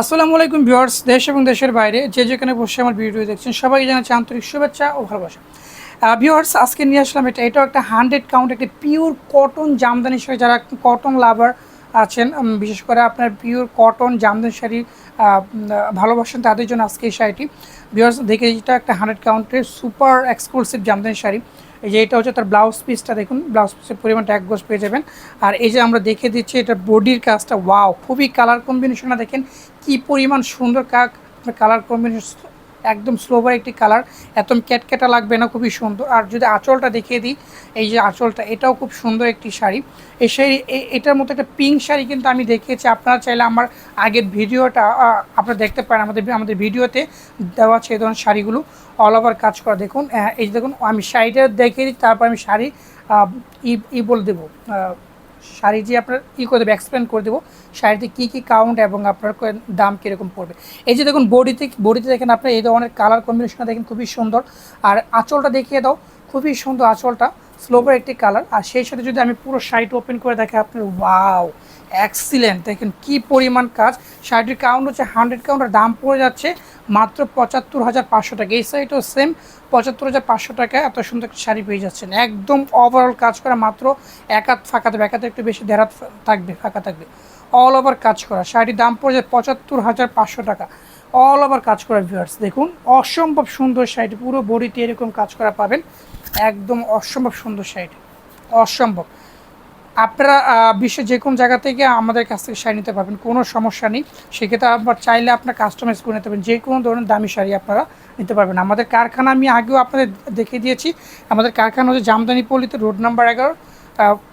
আসসালামু আলাইকুম ভিউয়ার্স, দেশ এবং দেশের বাইরে যে যেখানে বসে আমার ভিডিও দেখছেন সবাই জানাচ্ছি আন্তরিক শুভেচ্ছা ও ভালোবাসা। ভিউয়ার্স, আজকে নিয়ে আসলাম এটা, এটাও একটা হান্ড্রেড কাউন্ট একটা পিওর কটন জামদানি শাড়ি যারা কটন লাভার আছেন বিশেষ করে আপনার পিওর কটন জামদানি শাড়ি ভালোবাসেন তাদের জন্য আজকে এই শাড়িটি। ভিউয়ার্স, দেখে এটা একটা হান্ড্রেড কাউন্টের সুপার এক্সক্লুসিভ জামদানি শাড়ি। এই যে এটা হচ্ছে তার ব্লাউজ পিসটা দেখুন ব্লাউজ পিসের পরিমাণটা এক গোছ পেয়ে যাবেন। আর এই যে আমরা দেখে দিচ্ছি, এটা বডির কাজটা ওয়াও খুবই কালার কম্বিনেশনটা দেখেন কি পরিমাণ সুন্দর কাক কালার কম্বিনেশন একদম স্লোবার একটি কালার একদম ক্যাটক্যাটা লাগবে না, খুবই সুন্দর। আর যদি আঁচলটা দেখিয়ে দিই, এই যে আঁচলটা, এটাও খুব সুন্দর একটি শাড়ি। এই শাড়ি এটার মতো একটা পিঙ্ক শাড়ি কিন্তু আমি দেখিয়েছি, আপনারা চাইলে আমার আগের ভিডিওটা আপনারা দেখতে পারেন আমাদের আমাদের ভিডিওতে দেওয়া আছে এই ধরনের শাড়িগুলো অল ওভার কাজ করা। দেখুন এই যে দেখুন, আমি শাড়িটা দেখিয়ে দিই, তারপর আমি শাড়ি ই বলে দেবো শাড়ি যে আপনার ই করে দেবো এক্সপ্লেন করে দেবো, শাড়িতে কী কী কাউন্ট এবং আপনার দাম কীরকম পড়বে। এই যে দেখুন বডিতে বডিতে দেখেন আপনার এই ধরনের কালার কম্বিনেশনটা দেখেন খুবই সুন্দর। আর আঁচলটা দেখিয়ে দাও, খুবই সুন্দর আঁচলটা। স্লোবার একটি কালার, আর সেই সাথে যদি আমি পুরো শাড়িটা ওপেন করে দেখে আপনার ওয়াও এক্সিলেন্ট দেখেন কি পরিমাণ কাজ। শাড়িটির কাউন্ট হচ্ছে হান্ড্রেড কাউন্টের দাম পড়ে যাচ্ছে মাত্র পঁচাত্তর হাজার পাঁচশো টাকা। এই সাইডও সেম পঁচাত্তর হাজার পাঁচশো টাকায় এত সুন্দর একটা শাড়ি পেয়ে যাচ্ছেন। একদম ওভারঅল কাজ করা মাত্র এক হাত ফাঁকা থাকবে, এক হাতে একটু বেশি দেড় থাকবে, ফাঁকা থাকবে। অল ওভার কাজ করা। শাড়ির দাম পড়ে যায় পঁচাত্তর হাজার পাঁচশো টাকা। অল ওভার কাজ করা ভিউয়ার্স দেখুন, অসম্ভব সুন্দর শাড়িটি, পুরো বডিতে এরকম কাজ করা পাবেন। একদম অসম্ভব সুন্দর শাড়িটি। অসম্ভব। আপনারা বিশ্বের যে কোনো জায়গা থেকে আমাদের কাছ থেকে শাড়ি নিতে পারবেন, কোনো সমস্যা নেই। সেক্ষেত্রে আবার চাইলে আপনার কাস্টমাইজ করে নিতে পারবেন যে কোনো ধরনের দামি শাড়ি আপনারা নিতে পারবেন। আমাদের কারখানা আমি আগেও আপনাদের দেখে দিয়েছি, আমাদের কারখানা হচ্ছে জামদানি পল্লীতে, রোড নাম্বার এগারো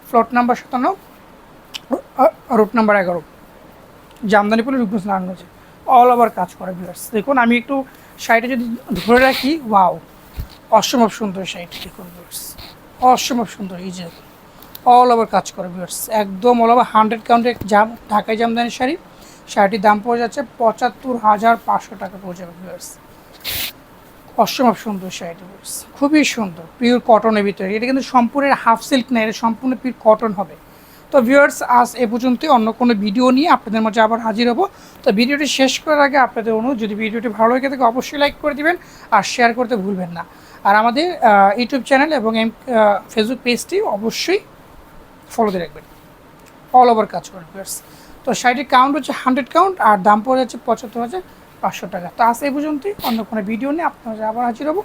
ফ্লট নাম্বার সাতান্ন রোড নাম্বার এগারো। জামদানি পল্লী, রূপগঞ্জ অল ওভার কাজ করে ভিউয়ার্স দেখুন, আমি একটু শাড়িটা যদি ধরে রাখি ওয়াও অসম্ভব সুন্দর শাড়িটি দেখুন ভিউয়ার্স অসম্ভব সুন্দর, এই যে অল ওভার কাজ করে ভিউয়ার্স একদম অল ওভার হান্ড্রেড কাউন্টের জাম ঢাকাই জামদানি শাড়ি। শাড়িটির দাম পড়ে যাচ্ছে পঁচাত্তর হাজার পাঁচশো টাকা পড়ে যাবে ভিউয়ার্স অসম্ভব সুন্দর শাড়িটি ভিউয়ার্স খুবই সুন্দর পিওর কটনের ভিতরে। এটা কিন্তু সম্পূর্ণ হাফ সিল্ক না, এটা সম্পূর্ণ পিওর কটন হবে। তো ভিউয়ার্স আজ এ পর্যন্তই। অন্য কোনো ভিডিও নিয়ে আপনাদের মাঝে আবার হাজির হব। তো ভিডিওটি শেষ করার আগে আপনাদের অনুরোধ, যদি ভিডিওটি ভালো লেগে থাকে অবশ্যই লাইক করে দিবেন আর শেয়ার করতে ভুলবেন না। আর আমাদের ইউটিউব চ্যানেল এবং এম ফেসবুক পেজটি অবশ্যই ফলো দিয়ে রাখবেন। অল ওভার কাজ করে ভিউয়ার্স তো শাড়িটির কাউন্ট হচ্ছে হান্ড্রেড কাউন্ট আর দাম পড়ে যাচ্ছে পঁচাত্তর হাজার পাঁচশো টাকা। তো আজ এই পর্যন্তই, অন্য কোনো ভিডিও নিয়ে আপনার আবার হাজির হব।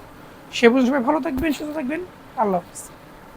সে পর্যন্ত সবাই ভালো থাকবেন, সুস্থ থাকবেন। আল্লাহ হাফিজ।